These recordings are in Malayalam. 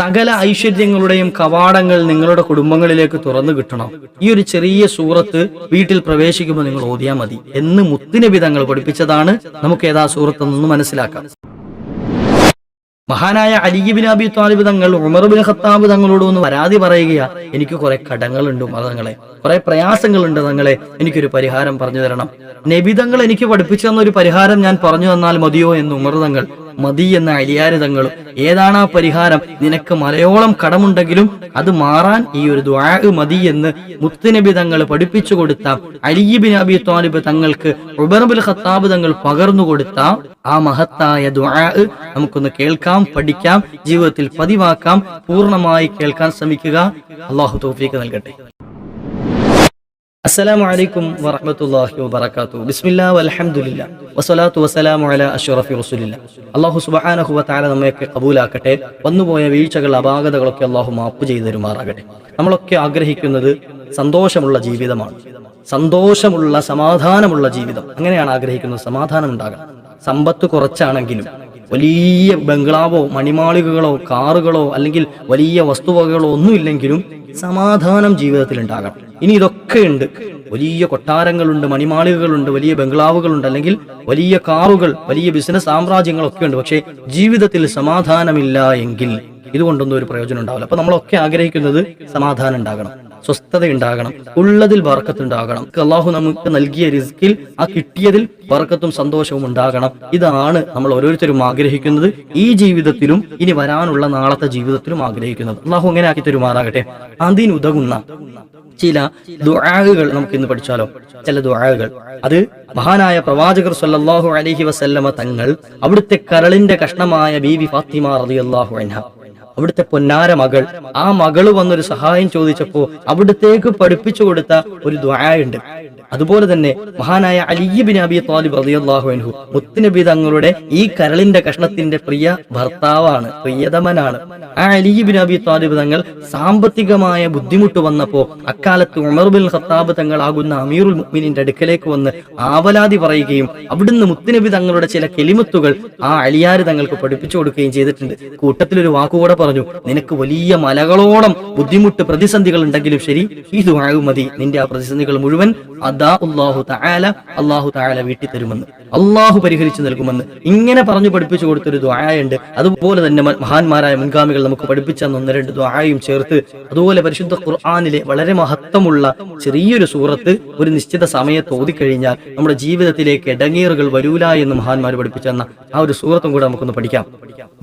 സകല ഐശ്വര്യങ്ങളുടെയും കവാടങ്ങൾ നിങ്ങളുടെ കുടുംബങ്ങളിലേക്ക് തുറന്നു കിട്ടണം. ഈ ഒരു ചെറിയ സൂറത്ത് വീട്ടിൽ പ്രവേശിക്കുമ്പോൾ നിങ്ങൾ ഓതിയാൽ മതി. എന്ന് മുത്തുനബി തങ്ങൾ പഠിപ്പിച്ചതാണ്. നമുക്ക് ഏതാ സൂറത്ത് നിന്ന് മനസ്സിലാക്കാം. മഹാനായ അലിബിൻ അബി താലിബ് തങ്ങൾ ഉമർ ബിൻ ഖത്താബ് തങ്ങളോട് ഒന്ന് പരാതി പറയുകയാ. എനിക്ക് കുറെ കടങ്ങളുണ്ട് മതങ്ങളെ കുറെ പ്രയാസങ്ങളുണ്ട് തങ്ങളെ. എനിക്കൊരു പരിഹാരം പറഞ്ഞു തരണം. നബി തങ്ങൾ എനിക്ക് പഠിപ്പിച്ചു തന്ന ഒരു പരിഹാരം ഞാൻ പറഞ്ഞു തന്നാൽ മതിയോ എന്ന് ഉമർ തങ്ങൾ മതി എന്ന അലിയാര് തങ്ങളും ഏതാണ് ആ പരിഹാരം? നിനക്ക് മലയോളം കടമുണ്ടെങ്കിലും അത് മാറാൻ ഈ ഒരു ദ്വാ മതി എന്ന് മുത്തുനബി തങ്ങൾ പഠിപ്പിച്ചു കൊടുത്ത അലിബിൻ അബി താലിബ് തങ്ങൾക്ക് ഉബർബുൽ ഖത്താബ് തങ്ങൾ പകർന്നു കൊടുത്ത ആ മഹത്തായ ദ്വാ നമുക്കൊന്ന് കേൾക്കാം പഠിക്കാം ജീവിതത്തിൽ പതിവാക്കാം പൂർണമായി കേൾക്കാൻ ശ്രമിക്കുക. അള്ളാഹു തൗഫീഖ് നൽകട്ടെ. അസ്സലാമു അലൈക്കും വറഹ്മത്തുള്ളാഹി വബറകാതുഹു. ബിസ്മില്ലാ വൽഹംദുലില്ലാ. വസ്സലാത്തു വസ്സലാമു അലാ അഷ്റഫി റസൂലില്ലാ. അല്ലാഹു സുബ്ഹാനഹു വതആല നമ്മയൊക്കെ കബൂലാക്കട്ടെ വന്നുപോയ വീഴ്ചകൾ അപാകതകളൊക്കെ അല്ലാഹു മാപ്പ് ചെയ്തു തരുമാറാകട്ടെ. നമ്മളൊക്കെ ആഗ്രഹിക്കുന്നത് സന്തോഷമുള്ള ജീവിതമാണ്. സന്തോഷമുള്ള സമാധാനമുള്ള ജീവിതം. അങ്ങനെയാണ് ആഗ്രഹിക്കുന്നത് സമാധാനം ഉണ്ടാകണം സമ്പത്ത് കുറച്ചാണെങ്കിലും വലിയ ബംഗ്ലാവോ മണിമാളികകളോ കാറുകളോ അല്ലെങ്കിൽ വലിയ വസ്തുവകകളോ ഒന്നുമില്ലെങ്കിലും സമാധാനം ജീവിതത്തിൽ ഉണ്ടാകണം ഇനി ഇതൊക്കെ ഉണ്ട് വലിയ കൊട്ടാരങ്ങളുണ്ട് മണിമാളികകളുണ്ട് വലിയ ബംഗ്ലാവുകളുണ്ട് അല്ലെങ്കിൽ വലിയ കാറുകൾ വലിയ ബിസിനസ് സാമ്രാജ്യങ്ങളൊക്കെ ഉണ്ട് പക്ഷേ ജീവിതത്തിൽ സമാധാനമില്ല എങ്കിൽ ഇതുകൊണ്ടൊന്നും ഒരു പ്രയോജനം ഉണ്ടാവില്ല. അപ്പൊ നമ്മളൊക്കെ ആഗ്രഹിക്കുന്നത് സമാധാനം ഉണ്ടാകണം സ്വസ്ഥത ഉണ്ടാകണം ഉള്ളതിൽ ബർക്കത്ത് ഉണ്ടാകണം. അള്ളാഹു നമുക്ക് നൽകിയ റിസ്കിൽ ആ കിട്ടിയതിൽ ബർക്കത്തും സന്തോഷവും ഉണ്ടാകണം. ഇതാണ് നമ്മൾ ഓരോരുത്തരും ആഗ്രഹിക്കുന്നത് ഈ ജീവിതത്തിലും ഇനി വരാനുള്ള നാളത്തെ ജീവിതത്തിലും ആഗ്രഹിക്കുന്നത്. അള്ളാഹു അങ്ങനെ ആക്കി തരുമാറാകട്ടെ. അതിനുതകുന്ന ചില ദുആകൾ നമുക്ക് ഇന്ന് പഠിച്ചാലോ? ചില ദുആകൾ. അത് മഹാനായ പ്രവാചകർ സല്ലല്ലാഹു അലൈഹി വസല്ലമ തങ്ങൾ അവിടുത്തെ കരളിന്റെ കഷ്ണമായ ബീവി ഫാത്തിമ റളിയല്ലാഹു അൻഹ അവിടുത്തെ പൊന്നാര മകൾ. ആ മകൾ വന്നൊരു സഹായം ചോദിച്ചപ്പോ അവിടത്തേക്ക് പഠിപ്പിച്ചു കൊടുത്ത ഒരു ദ്വായുണ്ട് അതുപോലെ തന്നെ മഹാനായ അലിയബിൻ അബി താലിബ് റളിയല്ലാഹു അൻഹു മുത്തുനബി തങ്ങളുടെ ഈ കരളിന്റെ കഷ്ണത്തിന്റെ പ്രിയ ഭർത്താവാണ് പ്രിയതമനാണ്. ആ അലിയബിൻ അബി താലിബ് തങ്ങൾ സാമ്പത്തികമായ ബുദ്ധിമുട്ട് വന്നപ്പോ അക്കാലത്ത് ഉമർ ബിൻ ഖത്താബ് തങ്ങളാകുന്ന അമീറുൽ മുഅ്മിനിന്റെ അടുക്കലേക്ക് വന്ന് ആവലാതി പറയുകയും അവിടുന്ന് മുത്തുനബി തങ്ങളുടെ ചില കെലിമത്തുകൾ ആ അലിയാർ തങ്ങൾക്ക് പഠിപ്പിച്ചു കൊടുക്കുകയും ചെയ്തിട്ടുണ്ട്. കൂട്ടത്തിലൊരു വാക്കുകൂടെ പറഞ്ഞു നിനക്ക് വലിയ മലകളോളം ബുദ്ധിമുട്ട് പ്രതിസന്ധികൾ ഉണ്ടെങ്കിലും ശരി ഈ വാഴുമതി മതി. നിന്റെ ആ പ്രതിസന്ധികൾ മുഴുവൻ അള്ളാഹു തആല അള്ളാഹു തആല വീട്ടി തരുമെന്ന് അള്ളാഹു പരിഹരിച്ചു നൽകുമെന്ന് ഇങ്ങനെ പറഞ്ഞു പഠിപ്പിച്ചു കൊടുത്തൊരു ദ്വായുണ്ട് അതുപോലെ തന്നെ മഹാന്മാരായ മുൻഗാമികൾ നമുക്ക് പഠിപ്പിച്ച ഒന്ന് രണ്ട് ദ്വായും ചേർത്ത് അതുപോലെ പരിശുദ്ധ ഖുർആാനിലെ വളരെ മഹത്വമുള്ള ചെറിയൊരു സൂറത്ത് ഒരു നിശ്ചിത സമയത്ത് ഓതിക്കഴിഞ്ഞാൽ നമ്മുടെ ജീവിതത്തിലേക്ക് ഇടങ്ങേറുകൾ വരൂല എന്ന് മഹാന്മാർ പഠിപ്പിച്ചെന്ന ആ ഒരു സൂറത്തും കൂടെ നമുക്കൊന്ന് പഠിക്കാം.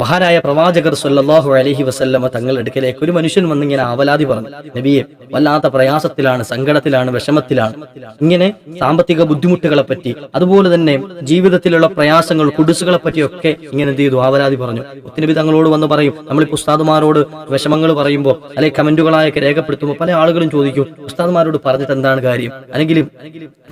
മഹാരായ പ്രവാചകർ സല്ലാഹു അലഹി വസല്ലമ തങ്ങളുടെ അടുക്കലേക്ക് ഒരു മനുഷ്യൻ വന്നിങ്ങനെ ആവലാതി പറഞ്ഞു നബിയെ വല്ലാത്ത പ്രയാസത്തിലാണ് സങ്കടത്തിലാണ് വിഷമത്തിലാണ്. ഇങ്ങനെ സാമ്പത്തിക ബുദ്ധിമുട്ടുകളെ പറ്റി അതുപോലെ തന്നെ ജീവിതത്തിലുള്ള പ്രയാസങ്ങൾ കുടിസുകളെ പറ്റിയൊക്കെ ഇങ്ങനെ എന്ത് ചെയ്തു? ആവരാതി പറഞ്ഞു. ഒത്തിരി തങ്ങളോട് വന്ന് പറയും നമ്മൾ ഉസ്താദുമാരോട് വിഷമങ്ങൾ പറയുമ്പോൾ അല്ലെങ്കിൽ കമന്റുകളായൊക്കെ രേഖപ്പെടുത്തുമ്പോൾ പല ആളുകളും ചോദിക്കും ഉസ്താദുമാരോട് പറഞ്ഞിട്ട് എന്താണ് കാര്യം? അല്ലെങ്കിൽ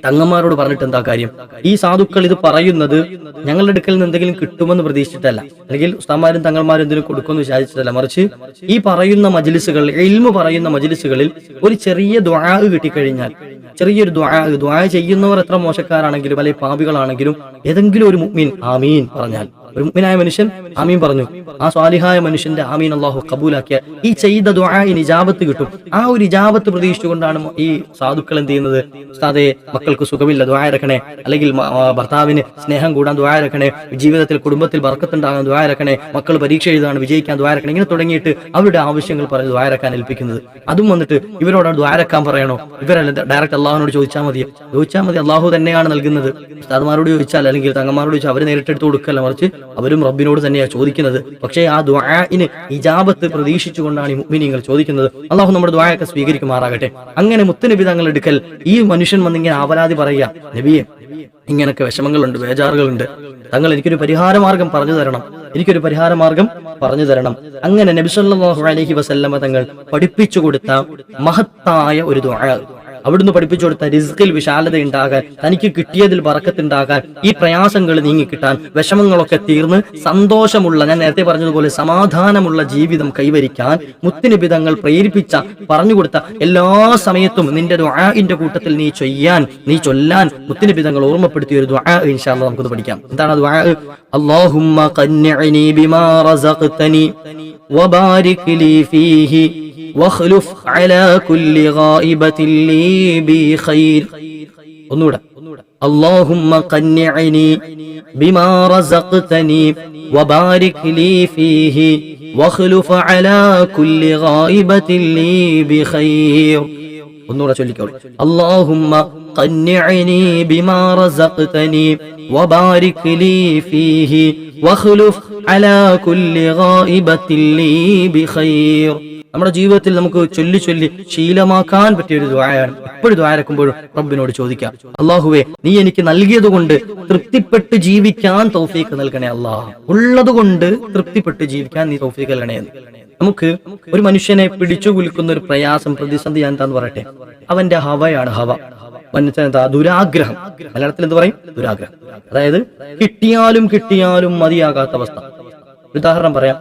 തങ്ങന്മാരോട് പറഞ്ഞിട്ട് എന്താ കാര്യം? ഈ സാധുക്കൾ ഇത് പറയുന്നത് ഞങ്ങളുടെ അടുക്കൽ നിന്ന് എന്തെങ്കിലും കിട്ടുമെന്ന് പ്രതീക്ഷിച്ചിട്ടല്ല. അല്ലെങ്കിൽ ഉസ്താമാരും തങ്ങന്മാരും എന്തെങ്കിലും കൊടുക്കുമെന്ന് വിചാരിച്ചിട്ടല്ല. മറിച്ച് ഈ പറയുന്ന മജിലിസുകൾ എൽമു പറയുന്ന മജിലിസുകളിൽ ഒരു ചെറിയ ദ്വാ കിട്ടിക്കഴിഞ്ഞാൽ ചെറിയൊരു ദ്വാ ദ്വാ ചെയ്യുന്നവർ എത്ര മോശക്കാരാണെങ്കിലും അല്ലെങ്കിൽ പാപികളാണെങ്കിലും ഏതെങ്കിലും ഒരു മുഅ്മിൻ ആമീൻ പറഞ്ഞാൽ ഒരു മുഅ്മിനായ മനുഷ്യൻ ആമീൻ പറഞ്ഞു. ആ സ്വാലിഹായ മനുഷ്യന്റെ ആമീൻ അള്ളാഹു കബൂലാക്കിയ ഈ ചെയ്ത ദ്വാഇന് ഇജാബത്ത് കിട്ടും. ആ ഒരു ഇജാബത്ത് പ്രതീക്ഷിച്ചുകൊണ്ടാണ് ഈ സാധുക്കൾ എന്ത് ചെയ്യുന്നത്? ഉസ്താദെ മക്കൾക്ക് സുഖമില്ല ദ്വായരക്കണേ അല്ലെങ്കിൽ ഭർത്താവിന് സ്നേഹം കൂടാൻ ദ്വായരക്കണേ ജീവിതത്തിൽ കുടുംബത്തിൽ വർക്കത്തുണ്ടാകാൻ ദ്വായരക്കണേ മക്കൾ പരീക്ഷ എഴുതാണ് വിജയിക്കാൻ ദ്വാരക്കണേ ഇങ്ങനെ തുടങ്ങിയിട്ട് അവരുടെ ആവശ്യങ്ങൾ പറഞ്ഞ് ദ്വാരക്കാൻ ഏൽപ്പിക്കുന്നത്. അതും വന്നിട്ട് ഇവരോട് ദ്വാരക്കാൻ പറയണോ? ഇവരല്ല ഡയറക്റ്റ് അള്ളാഹുവിനോട് ചോദിച്ചാൽ മതി. ചോദിച്ചാൽ മതി അള്ളാഹു തന്നെയാണ് നൽകുന്നത്. ഉസ്താദ്മാരോട് ചോദിച്ചാൽ അല്ലെങ്കിൽ തങ്ങന്മാരോട് ചോദിച്ചാൽ അവർ നേരിട്ടെടുത്ത് കൊടുക്കല്ല മറിച്ച് അവരും റബ്ബിനോട് തന്നെയാണ് ചോദിക്കുന്നത്. പക്ഷേ ആ ദ്വാഇന് ഇജാബത്ത് പ്രതീക്ഷിച്ചുകൊണ്ടാണ് ഈ മുഅ്മിനീങ്ങൾ ചോദിക്കുന്നത്. അള്ളാഹു നമ്മുടെ ദ്വായൊക്കെ സ്വീകരിക്കുമാറാകട്ടെ. അങ്ങനെ മുത്തനബി തങ്ങൾ എടുക്കൽ ഈ മനുഷ്യൻ വന്നിങ്ങനെ ആവലാതി പറയുക നബിയെ ഇങ്ങനൊക്കെ വിഷമങ്ങളുണ്ട് ബേജാറുകളുണ്ട്. തങ്ങൾ എനിക്കൊരു പരിഹാര മാർഗം പറഞ്ഞു തരണം. എനിക്കൊരു പരിഹാര മാർഗം പറഞ്ഞു തരണം. അങ്ങനെ നബി അലഹി വസല്ലമ തങ്ങൾ പഠിപ്പിച്ചു കൊടുത്ത മഹത്തായ ഒരു ദുആ. അവിടുന്ന് പഠിപ്പിച്ചു കൊടുത്ത റിസ്കിൽ വിശാലത ഉണ്ടാകാൻ തനിക്ക് കിട്ടിയതിൽ വറക്കത്തുണ്ടാകാൻ ഈ പ്രയാസങ്ങൾ നീങ്ങിക്കിട്ടാൻ വിഷമങ്ങളൊക്കെ തീർന്ന് സന്തോഷമുള്ള ഞാൻ നേരത്തെ പറഞ്ഞതുപോലെ സമാധാനമുള്ള ജീവിതം കൈവരിക്കാൻ മുത്തിനിബിതങ്ങൾ പ്രേരിപ്പിച്ച പറഞ്ഞുകൊടുത്ത എല്ലാ സമയത്തും നിന്റെ ദ്വാഇന്റെ കൂട്ടത്തിൽ നീ ചെയ്യാൻ നീ ചൊല്ലാൻ മുത്തിനിബിതങ്ങൾ ഓർമ്മപ്പെടുത്തിയ ഒരു ദ്വാ നമുക്കത് പഠിക്കാം. എന്താണ് ദ്വാ അള്ളാഹുമ്മ ബിമാ റസഖ്തനി വബാരിക് ലീ ഫീഹി فيه واخلف على كل غائبة لي بخير ഒന്നുകൂടെ اللهم قنعني بما رزقتني وبارك لي فيه واخلف على كل غائبة لي بخير ഒന്നുകൂടെ ചൊല്ലിക്കോളൂ اللهم قنعني بما رزقتني وبارك لي فيه واخلف على كل غائبة لي بخير നമ്മുടെ ജീവിതത്തിൽ നമുക്ക് ചൊല്ലി ചൊല്ലി ശീലമാക്കാൻ പറ്റിയ ഒരു ദ്വായാണ് എപ്പോഴും ദ്വാരക്കുമ്പോഴും റബ്ബിനോട് ചോദിക്കാം. അള്ളാഹുവേ നീ എനിക്ക് നൽകിയത് കൊണ്ട് തൃപ്തിപ്പെട്ട് ജീവിക്കാൻ തൗഫീക്ക് നൽകണേ അള്ളാഹ് ഉള്ളത് കൊണ്ട് തൃപ്തിപ്പെട്ട് ജീവിക്കാൻ നീ തൗഫീക്ക് നൽകണേ നമുക്ക് ഒരു മനുഷ്യനെ പിടിച്ചു കുലുക്കുന്ന ഒരു പ്രയാസം പ്രതിസന്ധി ഞാൻ എന്താന്ന് പറയട്ടെ? അവന്റെ ഹവയാണ് ഹവ. മനുഷ്യനെന്താ ദുരാഗ്രഹം. മലയാളത്തിൽ എന്ത് പറയും? ദുരാഗ്രഹം. അതായത് കിട്ടിയാലും കിട്ടിയാലും മതിയാകാത്ത അവസ്ഥ. ഉദാഹരണം പറയാം.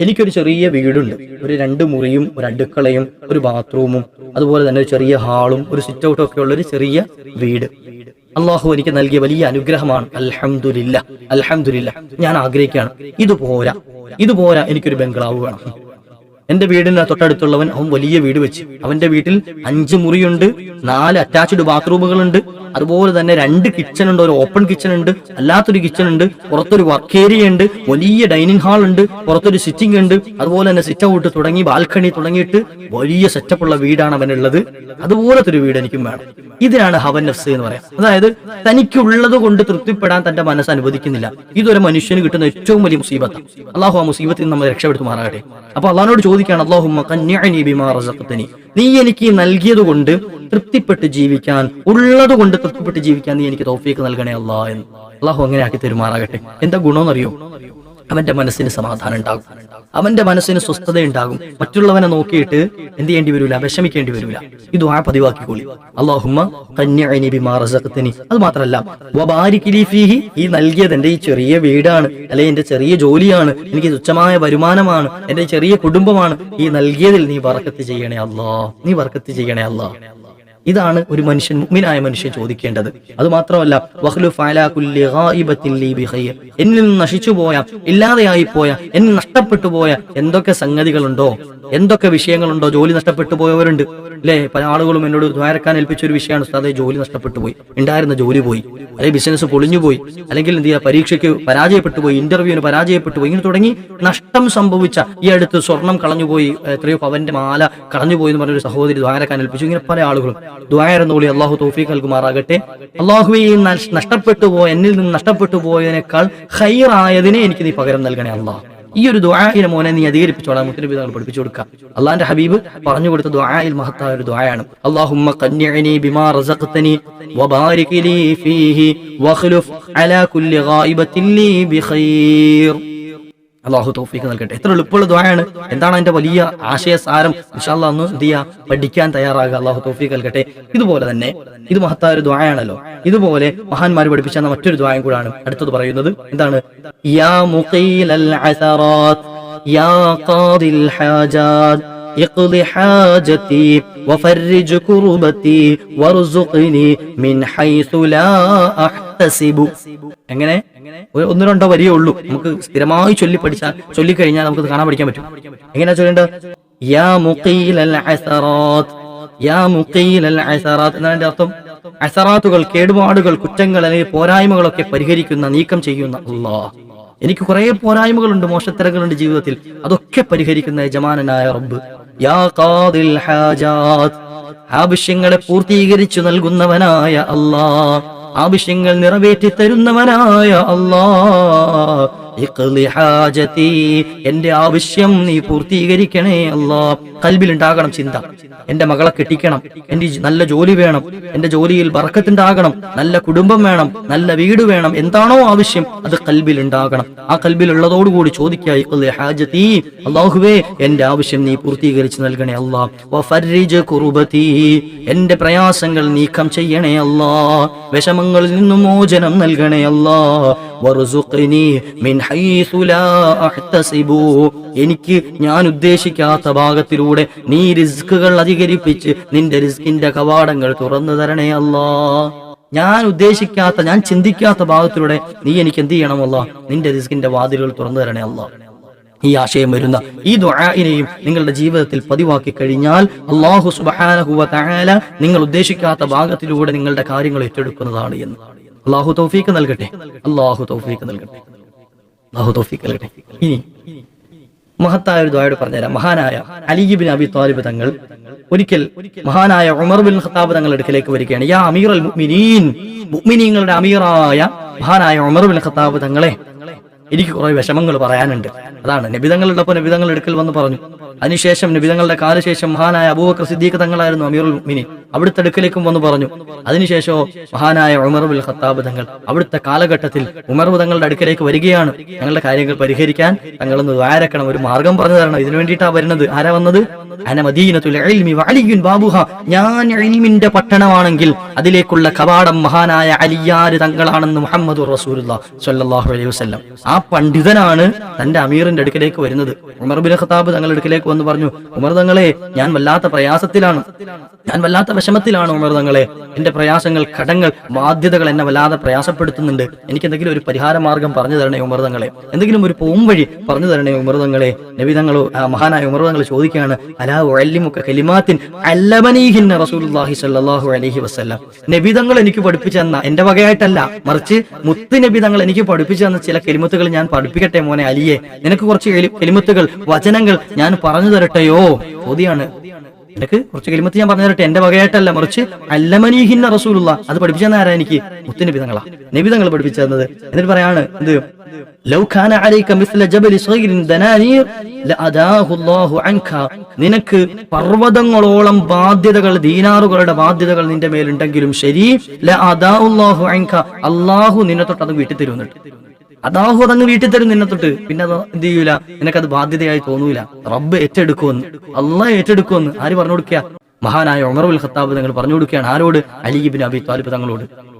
എനിക്കൊരു ചെറിയ വീടുണ്ട്. ഒരു രണ്ട് മുറിയും ഒരു അടുക്കളയും ഒരു ബാത്റൂമും അതുപോലെ തന്നെ ഒരു ചെറിയ ഹാളും ഒരു സിറ്റ് ഔട്ടും ഒക്കെ ഉള്ള ഒരു ചെറിയ വീട്. അള്ളാഹു എനിക്ക് നൽകിയ വലിയ അനുഗ്രഹമാണ്. അൽഹംദുലില്ല. അൽഹംദുലില്ല. ഞാൻ ആഗ്രഹിക്കുകയാണ്. ഇത് പോരാ. ഇത് പോരാ. എനിക്കൊരു ബംഗ്ലാവ് വേണം. എന്റെ വീടിന് തൊട്ടടുത്തുള്ളവൻ അവൻ വലിയ വീട് വെച്ച്. അവന്റെ വീട്ടിൽ അഞ്ച് മുറിയുണ്ട് നാല് അറ്റാച്ച്ഡ് ബാത്റൂമുകളുണ്ട് അതുപോലെ തന്നെ രണ്ട് കിച്ചൺ ഉണ്ട് ഒരു ഓപ്പൺ കിച്ചൺ ഉണ്ട് അല്ലാത്തൊരു കിച്ചൺ ഉണ്ട് പുറത്തൊരു വർക്ക് ഏരിയ ഉണ്ട് വലിയ ഡൈനിങ് ഹാൾ ഉണ്ട് പുറത്തൊരു സിറ്റിംഗ് ഉണ്ട്. അതുപോലെ തന്നെ സിറ്റ് ഔട്ട് തുടങ്ങി ബാൽക്കണി തുടങ്ങിയിട്ട് വലിയ സെറ്റപ്പ് ഉള്ള വീടാണ് അവനുള്ളത്. അതുപോലത്തെ ഒരു വീട് എനിക്കും വേണം. ഇതിനാണ് ഹവൻ നഫ്സ് എന്ന് പറയാം. അതായത് തനിക്കുള്ളത് കൊണ്ട് തൃപ്തിപ്പെടാൻ തന്റെ മനസ്സ് അനുവദിക്കുന്നില്ല. ഇതൊരു മനുഷ്യന് കിട്ടുന്ന ഏറ്റവും വലിയ മുസീബത്ത് അള്ളാഹു ആ മുസീബത്തിൽ നമ്മൾ രക്ഷപ്പെടുത്തുമാറാകട്ടെ. അപ്പൊ അള്ളാഹിനോട് ചോദിക്കാണ് അള്ളാഹു നീ എനിക്ക് നൽകിയത് കൊണ്ട് തൃപ്തിപ്പെട്ട് ജീവിക്കാൻ ഉള്ളത് കൊണ്ട് തൃപ്തിപ്പെട്ട് ജീവിക്കാൻ നീ എനിക്ക് തോഫീക്ക് നൽകണേ അള്ളാഹ് എന്ന്. അള്ളാഹു അങ്ങനെ ആക്കി തരുമാറാകട്ടെ. എന്താ ഗുണമെന്നറിയോ അവന്റെ മനസ്സിന് സമാധാനം ഉണ്ടാകും. അവന്റെ മനസ്സിന് സ്വസ്ഥത ഉണ്ടാകും. മറ്റുള്ളവനെ നോക്കിയിട്ട് എന്ത് ചെയ്യേണ്ടി വരില്ല വിഷമിക്കേണ്ടി വരില്ല ഇത് ആ പതിവാക്കിക്കോളി. അള്ളാഹുമ്മ റസഖ്തനി. അത് മാത്രല്ല ഈ നൽകിയത് എന്റെ ഈ ചെറിയ വീടാണ് അല്ലെങ്കിൽ എന്റെ ചെറിയ ജോലിയാണ് എനിക്ക് തുച്ഛമായ വരുമാനമാണ് എന്റെ ചെറിയ കുടുംബമാണ് ഈ നൽകിയതിൽ നീ വറക്കത്ത് ചെയ്യണേ അല്ലാ നീ വറക്കത്ത് ചെയ്യണേ അല്ലാ ഇതാണ് ഒരു മനുഷ്യൻ മുഗ്മിനായ മനുഷ്യൻ ചോദിക്കേണ്ടത്. അത് മാത്രമല്ല. എന്നിൽ നിന്ന് നശിച്ചു പോയ ഇല്ലാതെയായി പോയ എന്നിൽ നഷ്ടപ്പെട്ടു പോയ എന്തൊക്കെ സംഗതികളുണ്ടോ? എന്തൊക്കെ വിഷയങ്ങളുണ്ടോ? ജോലി നഷ്ടപ്പെട്ടു പോയവരുണ്ട്. അല്ലെ പല ആളുകളും എന്നോട് ദ്വാരക്കാൻ ഏൽപ്പിച്ച ഒരു വിഷയമാണ് ഉസ്താദെ ജോലി നഷ്ടപ്പെട്ടു പോയി. ഉണ്ടായിരുന്ന ജോലി പോയി. അല്ലെങ്കിൽ ബിസിനസ് പൊളിഞ്ഞു പോയി. അല്ലെങ്കിൽ എന്ത് ചെയ്യുക പരീക്ഷയ്ക്ക് പരാജയപ്പെട്ടു പോയി ഇന്റർവ്യൂവിന് പരാജയപ്പെട്ടു പോയി. ഇങ്ങനെ തുടങ്ങി നഷ്ടം സംഭവിച്ച ഈ അടുത്ത് സ്വർണം കളഞ്ഞുപോയി എത്രയോ പവന്റെ മാല കളഞ്ഞുപോയി എന്ന് പറഞ്ഞൊരു സഹോദരി ദ്വാരക്കാൻ ഏൽപ്പിച്ചു. ഇങ്ങനെ പല ആളുകളും. ദ്വാരെന്നോളി അള്ളാഹു തൗഫീഖ് നൽകുമാറാകട്ടെ. അള്ളാഹു ഈ നഷ്ടപ്പെട്ടു പോയ എന്നിൽ നിന്ന് നഷ്ടപ്പെട്ടു പോയതിനേക്കാൾ ഹൈറായതിനെ എനിക്ക് നീ പകരം നൽകണേ അള്ളാഹ് ഈ ഒരു ദുആയിനെ മോനെ നീ അധികരിപ്പിച്ചോളാം. മുത്തനബി തങ്ങൾ പഠിപ്പിച്ചു കൊടുക്കാം. അള്ളാന്റെ ഹബീബ് പറഞ്ഞു കൊടുത്ത ദുആയിൽ മഹത്തായ ഒരു ദ്വായാണ് ഖന്നിഅനി ബിമാ വബാരിക് ലീ ഫീഹി വഖ്ലുഫ് അലാ ലീ ബിഖൈർ. അള്ളാഹു തൗഫീഖ് നൽകട്ടെ എത്ര എളുപ്പമുള്ള ദ്വായാണ് എന്താണ് അതിന്റെ വലിയ ആശയസാരം ഇൻഷാല്ലാ ഒന്ന് എന്ത് ചെയ്യാ പഠിക്കാൻ തയ്യാറാകുക അള്ളാഹു തൗഫീഖ് നൽകട്ടെ ഇതുപോലെ തന്നെ ഇത് മഹത്തായ ഒരു ദ്വായാണല്ലോ ഇതുപോലെ മഹാന്മാർ പഠിപ്പിച്ച മറ്റൊരു ദ്വായം കൂടാണ് അടുത്തത് പറയുന്നത് എന്താണ് യാ മുഖീലൽ അസറാത്ത് യാ ഖാദിൽ ഹാജാത്ത് اقض حاجتي وفرج كربتي وارزقني من حيث لا احتسب എങ്ങനെ? ഒന്ന് രണ്ടോ വരിയേ ഉള്ളൂ. നമുക്ക് സ്ഥിരമായി ചൊല്ലി പഠിച്ചാൽ ചൊല്ലിക്കഴിഞ്ഞാൽ നമുക്ക് കാണാൻ പഠിക്കാൻ പറ്റും. എങ്ങനെയാ ചൊല്ലേണ്ടത്? യാ മുഖീലൽ അസറാത്ത്. മുഖീലൽ അസറാത്ത് അർത്ഥം. അസറാത്തുകൾ കേടുപാടുകൾ കുറ്റങ്ങൾ അല്ലെങ്കിൽ പോരായ്മകളൊക്കെ പരിഹരിക്കുന്ന നീക്കം ചെയ്യുന്ന അള്ളാഹ് എനിക്ക് കുറെ പോരായ്മകളുണ്ട് മോശത്തരങ്ങളുണ്ട് ജീവിതത്തിൽ. അതൊക്കെ പരിഹരിക്കുന്ന യജമാനനായ റബ്ബ്. യാ ഹാജാത്ത്. ആവശ്യങ്ങളെ പൂർത്തീകരിച്ചു നൽകുന്നവനായ അല്ലാ ആവശ്യങ്ങൾ നിറവേറ്റി തരുന്നവനായ അല്ലാ എന്റെ ആവശ്യം നീ പൂർത്തീകരിക്കണേ അല്ലാ. കൽബിലുണ്ടാകണം ചിന്ത. എന്റെ മകളെ കെട്ടിക്കണം. എന്റെ നല്ല ജോലി വേണം. എന്റെ ജോലിയിൽ വറക്കത്തുണ്ടാകണം നല്ല കുടുംബം വേണം. നല്ല വീട് വേണം. എന്താണോ ആവശ്യം അത് കൽബിൽ ഉണ്ടാകണം ആ കൽബിലുള്ളതോടുകൂടി ചോദിക്കുക ഇഖ്ലി ഹാജതി അള്ളാഹുവേ എന്റെ ആവശ്യം നീ പൂർത്തീകരിച്ച് നൽകണേ കുർബതി എന്റെ പ്രയാസങ്ങൾ നീക്കം ചെയ്യണേ അല്ലാ. വിഷമങ്ങളിൽ നിന്നും മോചനം നൽകണേ അല്ലാ. എനിക്ക് ഞാൻ ഉദ്ദേശിക്കാത്ത ഭാഗത്തിലൂടെ നീ റിസ്കുകൾ അധികരിപ്പിച്ച് നിന്റെ റിസ്കിന്റെ കവാടങ്ങൾ തുറന്നു തരണേ അല്ലാ. ഞാൻ ഉദ്ദേശിക്കാത്ത ഞാൻ ചിന്തിക്കാത്ത ഭാഗത്തിലൂടെ നീ എനിക്ക് എന്ത് ചെയ്യണമല്ല നിന്റെ റിസ്കിന്റെ വാതിലുകൾ തുറന്നു തരണേ അല്ലാ. ഈ ആശയം വരുന്ന ഈ ദുആഇനെയും നിങ്ങളുടെ ജീവിതത്തിൽ പതിവാക്കി കഴിഞ്ഞാൽ അള്ളാഹു തആല നിങ്ങൾ ഉദ്ദേശിക്കാത്ത ഭാഗത്തിലൂടെ നിങ്ങളുടെ കാര്യങ്ങൾ ഏറ്റെടുക്കുന്നതാണ് എന്ന്. അള്ളാഹു തൗഫീക്ക് നൽകട്ടെ. അള്ളാഹു തൗഫീക്ക് നൽകട്ടെ. അള്ളാഹു തൗഫീക്ക് നൽകട്ടെ. ഇനി മഹത്തായ ഒരു ദ്വായോട് പറഞ്ഞുതരാം. മഹാനായ അലിബിൻ അബി താലിബ് തങ്ങൾ ഒരിക്കൽ മഹാനായ ഉമർ ബിൻ ഖത്താബ് തങ്ങളുടെ അടുക്കലേക്ക് വരികയാണ്. യാ അമീർ അൽ മുഅ്മിനീൻ. മുഅ്മിനീങ്ങളുടെ അമീറായ മഹാനായ ഉമർ ബിൻ ഖത്താബ് തങ്ങളെ എനിക്ക് കുറെ വിഷമങ്ങൾ പറയാനുണ്ട്. അതാണ്. നബിതങ്ങളുടെ ഒപ്പം നബിതങ്ങൾ എടുക്കൽ വന്ന് പറഞ്ഞു. അതിനുശേഷം നബിതങ്ങളുടെ കാലശേഷം മഹാനായ അബൂബക്കർ സിദ്ദീഖ് തങ്ങളായിരുന്നു അമീറുൽ മിനി അവിടുത്തെ അടുക്കലേക്കും വന്ന് പറഞ്ഞു. അതിനുശേഷം മഹാനായ ഉമർബുൽ ഖത്താബ് തങ്ങൾ അവിടുത്തെ കാലഘട്ടത്തിൽ ഉമർ തങ്ങളുടെ അടുക്കലേക്ക് വരികയാണ്. ഞങ്ങളുടെ കാര്യങ്ങൾ പരിഹരിക്കാൻ തങ്ങളൊന്ന് വാരക്കണം ഒരു മാർഗം പറഞ്ഞു തരണം. ഇതിനു വേണ്ടിയിട്ടാ വരുന്നത്. ആരാ വന്നത്? ഞാൻ ഇൽമിന്റെ പട്ടണമാണെങ്കിൽ അതിലേക്കുള്ള കവാടം മഹാനായ അലിയാര് തങ്ങളാണെന്ന് മുഹമ്മദ് സ്വല്ലല്ലാഹു അലൈഹി ആ പണ്ഡിതനാണ് തന്റെ അമീറിന്റെ അടുക്കലേക്ക് വരുന്നത്. ഉമർ ബിൻ ഖത്താബ് തങ്ങളുടെ അടുക്കലേക്ക് വന്ന് പറഞ്ഞു ഉമർ തങ്ങളെ ഞാൻ വല്ലാത്ത പ്രയാസത്തിലാണ്. ഞാൻ വല്ലാത്ത വിഷമത്തിലാണ് ഉമർ തങ്ങളെ. എന്റെ പ്രയാസങ്ങൾ കടങ്ങൾ ബാധ്യതകൾ എന്നെ വല്ലാതെ പ്രയാസപ്പെടുത്തുന്നുണ്ട്. എനിക്ക് എന്തെങ്കിലും ഒരു പരിഹാര മാർഗം പറഞ്ഞു തരണേ ഉമർ തങ്ങളെ. എന്തെങ്കിലും ഒരു പോം വഴി പറഞ്ഞു തരണേ ഉമർ തങ്ങളെ. നബി തങ്ങൾ മഹാനായ ഉമർ തങ്ങൾ ചോദിക്കുകയാണ് അലാ കലിമാത്തിൻ അല്ലമനീഹിന്ന റസൂലുള്ളാഹി അലൈഹി വസല്ലം. നബി തങ്ങൾ എനിക്ക് പഠിപ്പിച്ചു തന്ന എന്റെ വകയായിട്ടല്ല മറിച്ച് മുത്ത് നബി തങ്ങൾ എനിക്ക് പഠിപ്പിച്ചു തന്ന ചില കെലിമത്തുകൾ ഞാൻ പഠിപ്പിക്കട്ടെ മോനെ അലിയെ. നിനക്ക് കുറച്ച് എലിമത്തുകൾ വചനങ്ങൾ ഞാൻ പറഞ്ഞു തരട്ടെയോ? ചോദ്യാണ്. നിനക്ക് കുറച്ച് കലിമത്ത് ഞാൻ പറഞ്ഞു തരട്ടെ? എന്റെ വകയായിട്ടല്ല മറിച്ച് അല്ലമനീഹിന്ന റസൂലുള്ള. അത് പഠിപ്പിച്ചു തന്ന ആരാ എനിക്ക്? മുത്തിന് നബി തങ്ങളാ നബി തങ്ങൾ പഠിപ്പിച്ചു തന്നത് എന്നിട്ട് പറയാണ് എന്ത് നിനക്ക് പർവതങ്ങളോളം ബാധ്യതകൾ ദീനാറുകളുടെ ബാധ്യതകൾ നിന്റെ മേലുണ്ടെങ്കിലും ശരി അല്ലാഹു നിന്നെ തൊട്ട് അത് വീട്ടിൽ തരുന്നുണ്ട് അതാഹു അതങ്ങ് വീട്ടിൽ തരും നിന്നെ തൊട്ട്. പിന്നെ അത് എന്ത് ചെയ്യൂല? നിനക്കത് ബാധ്യതയായി തോന്നൂല. റബ്ബ് ഏറ്റെടുക്കുമെന്ന് അള്ളാഹ് ഏറ്റെടുക്കുമെന്ന് ആര് പറഞ്ഞു കൊടുക്കുക? മഹാനായ ഉമർ ഉൽ ഖത്താബ് തങ്ങൾ പറഞ്ഞു കൊടുക്കുകയാണ്. ആരോട്? അലിബിൻ അബി താലിബ് തങ്ങളോട്.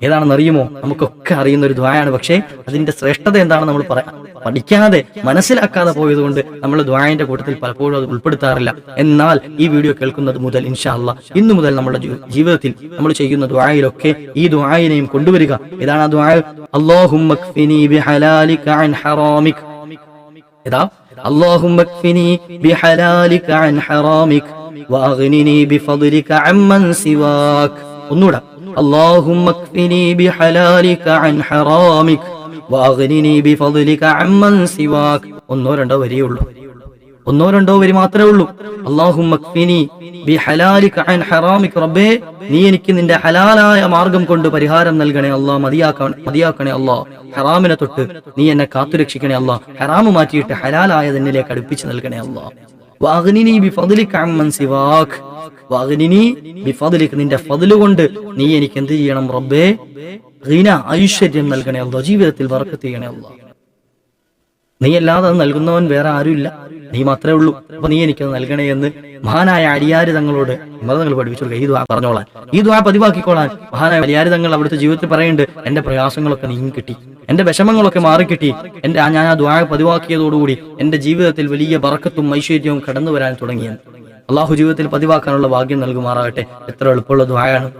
ഏതാണെന്ന് അറിയുമോ നമുക്കൊക്കെ അറിയുന്ന ഒരു ദ്വായാണ് പക്ഷേ അതിന്റെ ശ്രേഷ്ഠത എന്താണെന്ന് നമ്മൾ പറയാം പഠിക്കാതെ മനസ്സിലാക്കാതെ പോയതുകൊണ്ട് നമ്മൾ ദ്വായന്റെ കൂട്ടത്തിൽ പലപ്പോഴും അത് ഉൾപ്പെടുത്താറില്ല എന്നാൽ ഈ വീഡിയോ കേൾക്കുന്നത് മുതൽ ഇൻഷാ അല്ലാ ഇന്നു മുതൽ നമ്മുടെ ജീ- ജീവിതത്തിൽ നമ്മൾ ചെയ്യുന്ന ദ്വായിലൊക്കെ ഈ ദ്വായിനെയും കൊണ്ടുവരിക ഏതാണ് ആ ദ്വായ അല്ലാഹുമ്മ ക്ഫിനി ബിഹലാലിക അൻ ഹറാമിക് ഇതാ اللهم اكفني بحلالك عن حرامك واغنني بفضلك عمن سواك ഒന്നുകൂടെ اللهم اكفني بحلالك عن حرامك واغنني بفضلك عمن سواك ഒന്നോ രണ്ടോ വരിയേ ഉള്ളൂ ഒന്നോ രണ്ടോ വരി മാത്രമേ ഉള്ളൂ അള്ളാഹു റബ്ബേ നീ എനിക്ക് നിന്റെ ഹലാലായ മാർഗം കൊണ്ട് പരിഹാരം നൽകണേ അല്ലാ മതിയാക്കണേ മതിയാക്കണേ അല്ലാ ഹറാമിനെ തൊട്ട് നീ എന്നെ കാത്തുരക്ഷിക്കണേ അല്ലാ ഹറാമ് മാറ്റിയിട്ട് ഹലാലായ എന്നിലേക്ക് അടുപ്പിച്ച് നൽകണേ അല്ലാ വാഗ്നിനി ബിഫദ്ലിക അമ്മൻ സിവാക് വാഗ്നിനി ബിഫദ്ലിക നിന്റെ ഫദ്ല് കൊണ്ട് നീ എനിക്ക് എന്ത് ചെയ്യണം റബ്ബേ? ഗിന ഐശ്വര്യം നൽകണേ അല്ലോ ജീവിതത്തിൽ ബർക്കത്ത് ചെയ്യണേ അല്ലോ നീ അല്ലാതെ നൽകുന്നവൻ വേറെ ആരുമില്ല. നീ മാത്രമേ ഉള്ളൂ. അപ്പൊ നീ എനിക്കത് നൽകണേ എന്ന് മഹാനായ അടിയാര് തങ്ങളോട് മതങ്ങൾ പഠിപ്പിച്ചു കൊടുക്കുക. ഈ ദ്വാ പറഞ്ഞോളാൻ. ഈ ദ്വാ പതിവാക്കിക്കോളാൻ. മഹാനായ അടിയാര് തങ്ങൾ അവിടുത്തെ ജീവിതത്തിൽ പറയുന്നുണ്ട് എന്റെ പ്രയാസങ്ങളൊക്കെ നീങ്ങി കിട്ടി. എന്റെ വിഷമങ്ങളൊക്കെ മാറിക്കിട്ടി എന്റെ ഞാൻ ആ ദ്വാ പതിവാക്കിയതോടുകൂടി എന്റെ ജീവിതത്തിൽ വലിയ പറക്കത്തും ഐശ്വര്യവും കടന്നു വരാൻ തുടങ്ങിയത് അള്ളാഹു ജീവിതത്തിൽ പതിവാക്കാനുള്ള ഭാഗ്യം നൽകുമാറാകട്ടെ. എത്ര എളുപ്പമുള്ള ദ്വായാണ്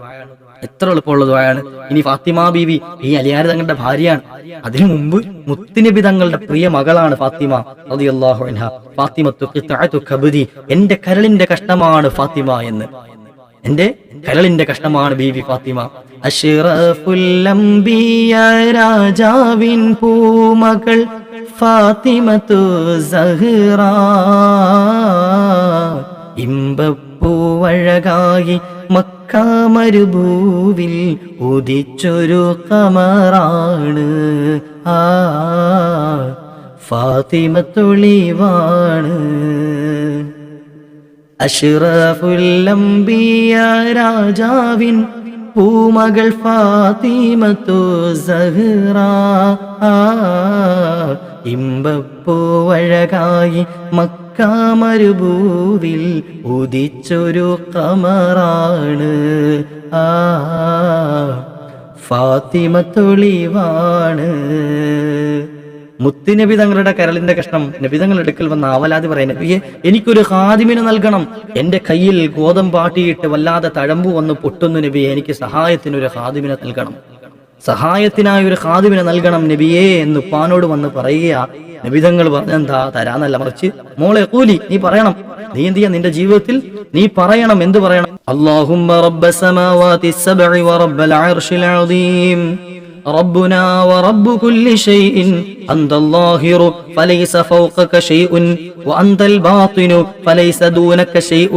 എത്ര എളുപ്പമുള്ള ദ്വായാണ് ഇനി ഫാത്തിമ ബീവി ഈ അലിയാർ തങ്ങളുടെ ഭാര്യയാണ്. അതിനു മുമ്പ് മുത്തുനബി തങ്ങളുടെ പ്രിയ മകളാണ് ഫാത്തിമ റളിയല്ലാഹു അൻഹ. ഫാത്തിമത്തു ഖിത്അതു കബ്ദി കരളിന്റെ കഷ്ടമാണ് ഫാത്തിമ എന്ന്. എന്റെ കരളിന്റെ കഷ്ണമാണ് ബീവി ഫാത്തിമ. അഷ്റഫുൽ രാജാവിൻ പൂമകൾ ഫാത്തിമത്തു സഹ്റ. ഇമ്പപ്പൂവഴകായി മക്കാമരുഭൂവിൽ ഉദിച്ചൊരു കമറാണ്. ആ ഫാത്തിമത്തൊളിവാണ്. അഷ്റഫുല്ലംബിയ രാജാവിൻ പൂമകൾ ഫാത്തിമത്തു സഹ്റ. ഇമ്പപ്പൂവഴകായി മക്കാമരുഭൂവിൽ ഉദിച്ചൊരു കമറാണ്. ആ ഫാത്തിമ തൊളിവാണ്. മുത്തുനബി തങ്ങളുടെ കരളിന്റെ കഷ്ണം നബി തങ്ങളുടെ അടുക്കൽ വന്ന ആവലാതി പറയുന്നത് നബിയെ എനിക്കൊരു ഹാദിമിന് നൽകണം. എന്റെ കയ്യിൽ ഗോതമ്പാട്ടിയിട്ട് വല്ലാതെ തഴമ്പു വന്ന് പൊട്ടുന്നു നബിയെ എനിക്ക് സഹായത്തിന് ഒരു ഹാദിമിനെ നൽകണം. സഹായത്തിനായി ഒരു ഖാദിമിനെ നൽകണം നബിയേ എന്ന് ഉപ്പാനോട് വന്ന് പറയുക നബിതങ്ങൾ പറഞ്ഞെന്താ തരാന്നല്ല മറിച്ച് മോളെ കൂലി നീ പറയണം നീ എന്ത് ചെയ്യാ നിന്റെ ജീവിതത്തിൽ നീ പറയണം എന്ത് പറയണം അല്ലാഹുമ്മ റബ്ബ സമാവാതി സബ്ഇ വറബ്ബൽ അർശിൽ അദീം ربنا ورب كل شيء أنت الظاهر فليس فوقك شيء وأنت الباطن فليس دونك شيء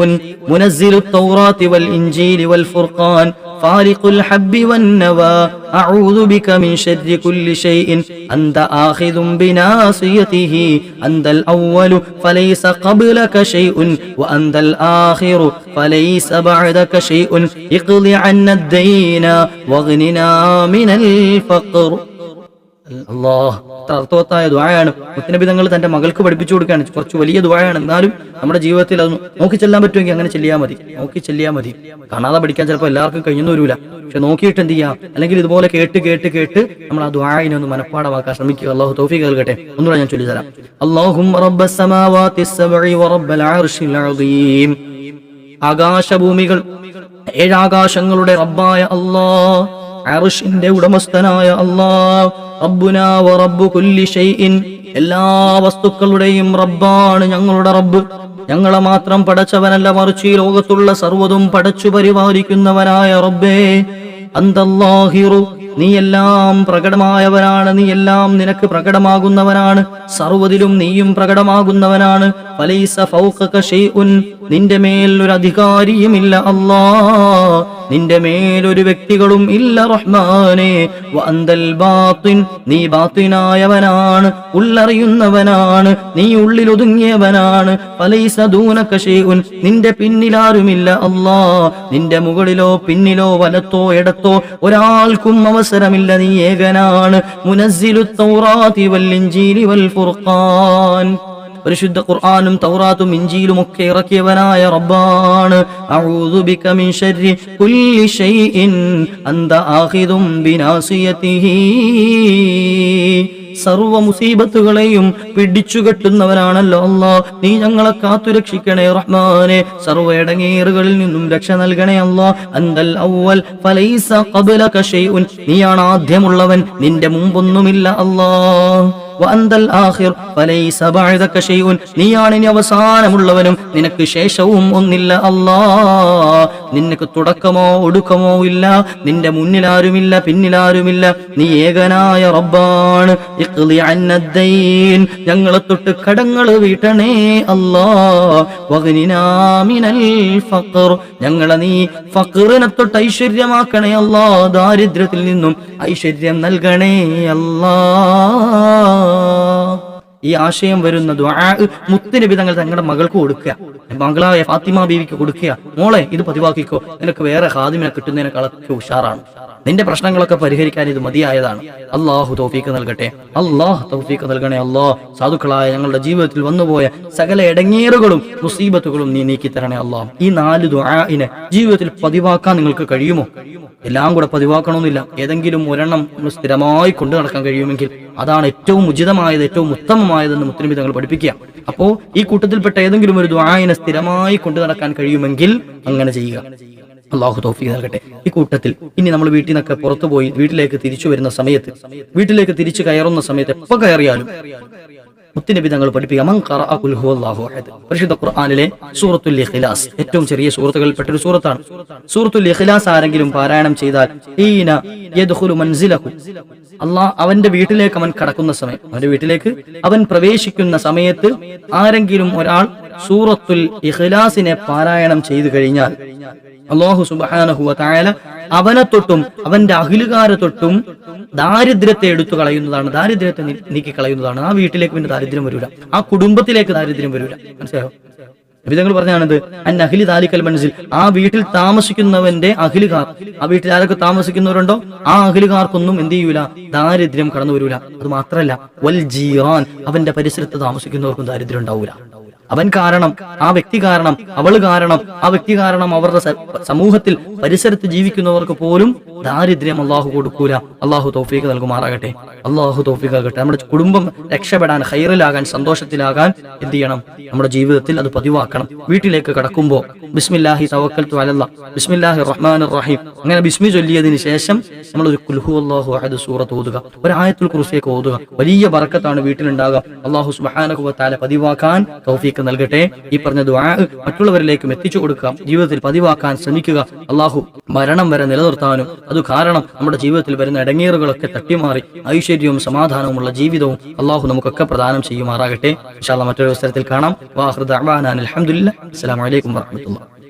منزل التوراة والإنجيل والفرقان فارق الحب والنوى أعوذ بك من شر كل شيء أنت آخذ بناصيته أنت الأول فليس قبلك شيء وأنت الآخر فليس بعدك شيء اقض عنا الدين واغننا من الفقر അള്ളാഹ് ഇത്ര അർത്ഥവത്തായ ദ്വായാണ് മുത്തനബി തങ്ങൾ തന്റെ മകൾക്ക് പഠിപ്പിച്ചു കൊടുക്കുകയാണ്. കുറച്ച് വലിയ ദ്വായാണ് എന്നാലും നമ്മുടെ ജീവിതത്തിൽ അത് നോക്കി ചെല്ലാൻ പറ്റുമെങ്കിൽ അങ്ങനെ ചെല്ലിയാൽ മതി. നോക്കി ചെല്ലിയാൽ മതി. കാണാതെ പഠിക്കാൻ ചിലപ്പോൾ എല്ലാവർക്കും കഴിഞ്ഞൊന്നും വരില്ല പക്ഷെ നോക്കിയിട്ട് എന്ത് ചെയ്യാം? അല്ലെങ്കിൽ ഇതുപോലെ കേട്ട് കേട്ട് കേട്ട് നമ്മൾ ആ ദ്വായനെ ഒന്ന് മനഃപ്പാടമാക്കാൻ ശ്രമിക്കുക. അള്ളാഹു തൗഫീഖ് നൽകട്ടെ. ഒന്നുകൂടെ ഞാൻ ചൊല്ലി തരാം അള്ളാഹും ആകാശഭൂമികൾ ഏഴാകാശങ്ങളുടെ റബ്ബായ അള്ളാഹ് അറിഷിന്റെ ഉടമസ്ഥനായ അല്ലാ റബ്ബുനാ റബ്ബു കുല്ലി ഷൈഇൻ. എല്ലാ വസ്തുക്കളുടെയും റബ്ബാണ് ഞങ്ങളുടെ റബ്ബ്. ഞങ്ങളെ മാത്രം പടച്ചവനല്ല മറിച്ച് ഈ ലോകത്തുള്ള സർവതും പടച്ചു പരിപാലിക്കുന്നവനായ റബ്ബേ. അന്തല്ലാഹിറു നീ എല്ലാം പ്രകടമായവനാണ് നീ എല്ലാം നിനക്ക് പ്രകടമാകുന്നവനാണ്. സർവതിലും നീയും പ്രകടമാകുന്നവനാണ്. നിന്റെ മേൽ ഒരു അധികാരിയുമില്ല അല്ലാ നിന്റെ മേലൊരു വ്യക്തികളും ഇല്ല റഹ്മാനെ. വന്തൽ ബാത്തിൻ നീ ബാത്തിനായവനാണ് ഉള്ളറിയുന്നവനാണ് നീ ഉള്ളിലൊതുങ്ങിയവനാണ്. ഒതുങ്ങിയവനാണ് ഫലൈസ നിന്റെ പിന്നിലാരുമില്ല അല്ലാ. നിന്റെ മുകളിലോ പിന്നിലോ വലത്തോ ഇടത്തോ ഒരാൾക്കും അവസരമില്ല നീ ഏകനാണ്. മുനസ്സിലു തൗറാത്തി ഇൻജീലി വൽ ഫുർഖാൻ. പരിശുദ്ധ ഖുർആാനും തൗറാത്തും ഇഞ്ചിയിലും ഒക്കെ ഇറക്കിയവനായ റബ്ബാണ്. സർവ മുസീബത്തുകളെയും പിടിച്ചു കെട്ടുന്നവനാണല്ലോ അല്ലാ നീ ഞങ്ങളെ കാത്തുരക്ഷിക്കണേ റഹ്മാനെ. സർവ ഇടങ്ങേറുകളിൽ നിന്നും രക്ഷ നൽകണേ അല്ലോ അന്തൽ ഔവൽ ഫലൈസ ഖബ്ലക ഷൈഉൻ. നീയാണ് ആദ്യമുള്ളവൻ. നിന്റെ മുമ്പൊന്നുമില്ല അല്ലാ ഫലൈസ ബഅദക നീയാണ് ഇനി അവസാനമുള്ളവനും. നിനക്ക് ശേഷവും ഒന്നില്ല അല്ലാ. നിനക്ക് തുടക്കമോ ഒടുക്കമോ ഇല്ല. നിന്റെ മുന്നിലാരുമില്ല പിന്നിലാരുമില്ല. നീ ഏകനായ റബ്ബാണ്. ഇഖ്ലി അന്നദ്ദൈൻ ഞങ്ങളെ തൊട്ട് കടങ്ങൾ വീട്ടണേ അല്ലാ. വഗ്നിനാ മിനൽ ഫഖർ. ഞങ്ങളെ നീ ഫഖറിനെ തൊട്ട് ഐശ്വര്യമാക്കണേ അല്ലാ. ദാരിദ്ര്യത്തിൽ നിന്നും ഐശ്വര്യം നൽകണേ അല്ലാ. ഈ ആശയം വരുന്ന ദുആ മുത്തുനബി തങ്ങൾ തങ്ങളുടെ മകൾക്ക് കൊടുക്കുക. മകളായ ഫാത്തിമ ബീവിക്ക് കൊടുക്കുക. മോളെ ഇത് പതിവാക്കിക്കോ. നിനക്ക് വേറെ ഹാദിമിനെ കിട്ടുന്നതിനേക്കാളൊക്കെ ഉഷാറാണ്. നിന്റെ പ്രശ്നങ്ങളൊക്കെ പരിഹരിക്കാൻ ഇത് മതിയായതാണ്. അള്ളാഹു തൗഫീക്ക് നൽകട്ടെ. അള്ളാഹ് തൗഫീക്ക് നൽകണേ അള്ളാഹ് സാധുക്കളായ ഞങ്ങളുടെ ജീവിതത്തിൽ വന്നുപോയ സകല ഇടങ്ങേറുകളും മുസീബത്തുകളും നീ നീക്കി തരണേ അള്ളാഹ് ഈ നാല് ദുആഇനെ ജീവിതത്തിൽ പതിവാക്കാൻ നിങ്ങൾക്ക് കഴിയുമോ? എല്ലാം കൂടെ പതിവാക്കണമെന്നില്ല. ഏതെങ്കിലും ഒരെണ്ണം സ്ഥിരമായി കൊണ്ടു നടക്കാൻ കഴിയുമെങ്കിൽ അതാണ് ഏറ്റവും ഉചിതമായത് ഏറ്റവും ഉത്തമമായതെന്ന് മുത്തലിമി തങ്ങൾ പഠിപ്പിക്കുക. അപ്പോ ഈ കൂട്ടത്തിൽപ്പെട്ട ഏതെങ്കിലും ഒരു ദുആഇനെ സ്ഥിരമായി കൊണ്ടു നടക്കാൻ കഴിയുമെങ്കിൽ അങ്ങനെ ചെയ്യുക. അള്ളാഹു തോഫി നൽകട്ടെ. ഈ കൂട്ടത്തിൽ ഇനി നമ്മൾ വീട്ടിൽ നിന്നൊക്കെ പുറത്തു പോയി വീട്ടിലേക്ക് തിരിച്ചു വരുന്ന സമയത്ത് വീട്ടിലേക്ക് തിരിച്ചു കയറുന്ന സമയത്ത് എപ്പോ കയറിയാലും മുത്തിനബി തങ്ങൾ പഠിപ്പിക്കുക പരിശുദ്ധ സൂറത്തുൽ ഇഖ്ലാസ് ഏറ്റവും ചെറിയ സൂറത്തുകളിൽപ്പെട്ട ഒരു സൂറത്താണ്. സൂറത്തുൽ ഇഖ്ലാസ് ആരെങ്കിലും പാരായണം ചെയ്താൽ അള്ളാഹ് അവന്റെ വീട്ടിലേക്ക് അവൻ കടക്കുന്ന സമയം അവന്റെ വീട്ടിലേക്ക് അവൻ പ്രവേശിക്കുന്ന സമയത്ത് ആരെങ്കിലും ഒരാൾ സൂറത്തുൽ ഇഖ്ലാസിനെ പാരായണം ചെയ്തു കഴിഞ്ഞാൽ അള്ളാഹു സുബ്ഹാനഹു വതആല അവനെ തൊട്ടും അവന്റെ അഖിലുകാരെ തൊട്ടും ദാരിദ്ര്യത്തെ എടുത്തു കളയുന്നതാണ് ദാരിദ്ര്യത്തെ നീക്കി കളയുന്നതാണ് ആ വീട്ടിലേക്ക് പിന്നെ ദാരിദ്ര്യം വരൂല. ആ കുടുംബത്തിലേക്ക് ദാരിദ്ര്യം വരൂല. മനസ്സിലായോ? വിധങ്ങൾ പറഞ്ഞാണത് അൻ അഖിലി താലിക്കൽ മനസ്സിൽ ആ വീട്ടിൽ താമസിക്കുന്നവന്റെ അഖിലുകാർ ആ വീട്ടിൽ ആരൊക്കെ താമസിക്കുന്നവരുണ്ടോ? ആ അഖിലുകാർക്കൊന്നും എന്ത് ചെയ്യൂല? ദാരിദ്ര്യം കടന്നു വരൂല. അത് മാത്രല്ല വൽ ജീറാൻ അവന്റെ പരിസരത്ത് താമസിക്കുന്നവർക്കും ദാരിദ്ര്യം ഉണ്ടാവൂല. അവൻ കാരണം ആ വ്യക്തി കാരണം അവൾ കാരണം ആ വ്യക്തി കാരണം അവരുടെ സമൂഹത്തിൽ പരിസരത്ത് ജീവിക്കുന്നവർക്ക് പോലും ദാരിദ്ര്യം അള്ളാഹു കൊടുക്കൂല. അള്ളാഹു തോഫീക്ക് നൽകുമാറാകട്ടെ. അള്ളാഹു തോഫീക്ക് ആകട്ടെ നമ്മുടെ കുടുംബം രക്ഷപ്പെടാൻ ഹൈറിലാകാൻ സന്തോഷത്തിലാകാൻ എന്ത് ചെയ്യണം? നമ്മുടെ ജീവിതത്തിൽ അത് പതിവാക്കണം. വീട്ടിലേക്ക് കടക്കുമ്പോൾ ബിസ്മില്ലാഹി തവക്കൽ അലല്ല ബിസ്മില്ലാഹി റഹ്മാൻ റഹീം. അങ്ങനെ ബിസ്മി ചൊല്ലിയതിന് ശേഷം നമ്മൾ ഒരു കുൽഹു അള്ളാഹു അഹദ് സൂറത്ത് ഓതുക. ഒരു ആയത്തുൽ കുറിസിയൊക്കെ ഓതുക. വലിയ ബറക്കത്താണ് വീട്ടിലുണ്ടാകുക. അള്ളാഹു സുബാനകുവത്താല പതിവാക്കാൻ തൗഫീക്ക് നൽകട്ടെ? ഈ പറഞ്ഞ ദുആ മറ്റുള്ളവരിലേക്കും എത്തിച്ചു കൊടുക്കുക ജീവിതത്തിൽ പതിവാക്കാൻ ശ്രമിക്കുക. അള്ളാഹു മരണം വരെ നിലനിർത്താനും അത് കാരണം നമ്മുടെ ജീവിതത്തിൽ വരുന്ന ഇടങ്ങേറുകളൊക്കെ തട്ടിമാറി ഐശ്വര്യവും സമാധാനവുമുള്ള ജീവിതവും അള്ളാഹു നമുക്കൊക്കെ പ്രദാനം ചെയ്യുമാറാകട്ടെ. മറ്റൊരു അവസരത്തിൽ കാണാം. വാഹൃദ് അലഹമുല്ല അസ്സലാമലൈക്കും വാഹമത്തുള്ള